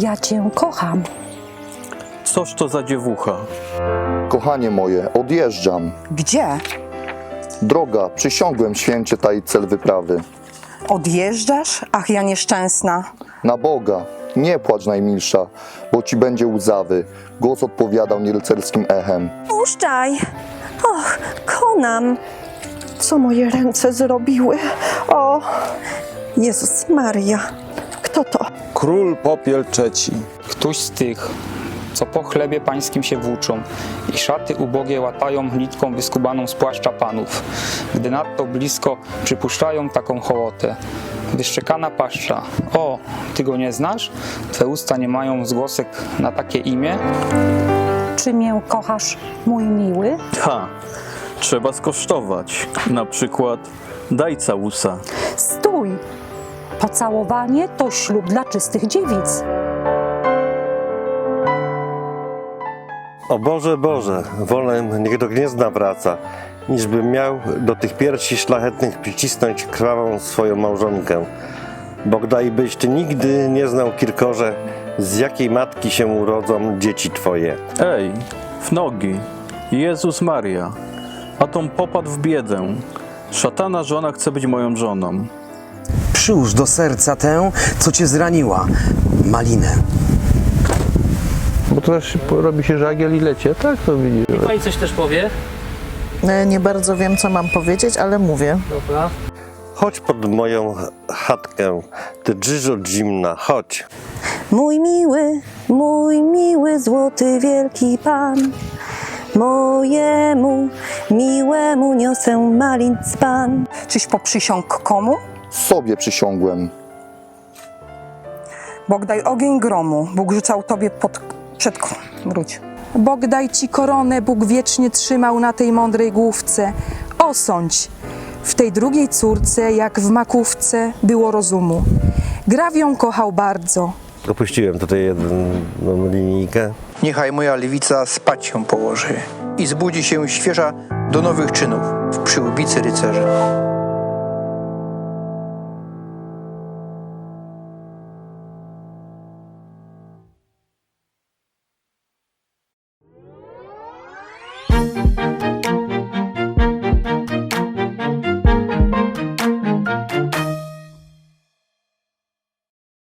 Ja cię kocham. Coż to za dziewucha? Kochanie moje, odjeżdżam. Gdzie? Droga, przysiągłem święcie taj cel wyprawy. Odjeżdżasz? Ach, ja nieszczęsna. Na Boga, nie płacz najmilsza, bo ci będzie łzawy. Głos odpowiadał nierycerskim echem. Puszczaj. Och, konam. Co moje ręce zrobiły? O, Jezus Maria. Król Popiel III. Któś z tych, co po chlebie pańskim się włóczą i szaty ubogie łatają nitką wyskubaną z płaszcza panów, gdy nadto blisko przypuszczają taką hołotę. Wyszczekana paszcza. O, ty go nie znasz? Twe usta nie mają zgłosek na takie imię? Czy mię kochasz, mój miły? Ha, trzeba skosztować. Na przykład daj całusa. Pocałowanie to ślub dla czystych dziewic. O Boże, Boże, wolę niech do gniezna wraca, niż bym miał do tych piersi szlachetnych przycisnąć krwawą swoją małżonkę. Bogdaj byś ty nigdy nie znał, Kirkorze, z jakiej matki się urodzą dzieci twoje. Ej, w nogi. Jezus Maria. A tą popadł w biedę. Szatana żona chce być moją żoną. Przyłóż do serca tę, co cię zraniła, malinę. Bo to też robi się żagiel i lecie, tak to widzisz. Pani coś też powie? E, Nie bardzo wiem, co mam powiedzieć, ale mówię. Dobra. Chodź pod moją chatkę, ty drzyżo zimna, chodź. Mój miły, mój miły, złoty wielki pan. Mojemu miłemu niosę malin dzban. Czyś poprzysiąg komu? Sobie przysiągłem. Bóg daj ogień gromu. Bóg rzucał tobie pod... przed... Wróć. Bóg daj ci koronę, Bóg wiecznie trzymał na tej mądrej główce. Osądź, w tej drugiej córce, jak w makówce, było rozumu. Grawią kochał bardzo. Opuściłem tutaj jedną linijkę. Niechaj moja lewica spać się położy i zbudzi się świeża do nowych czynów w przyłbicy rycerza.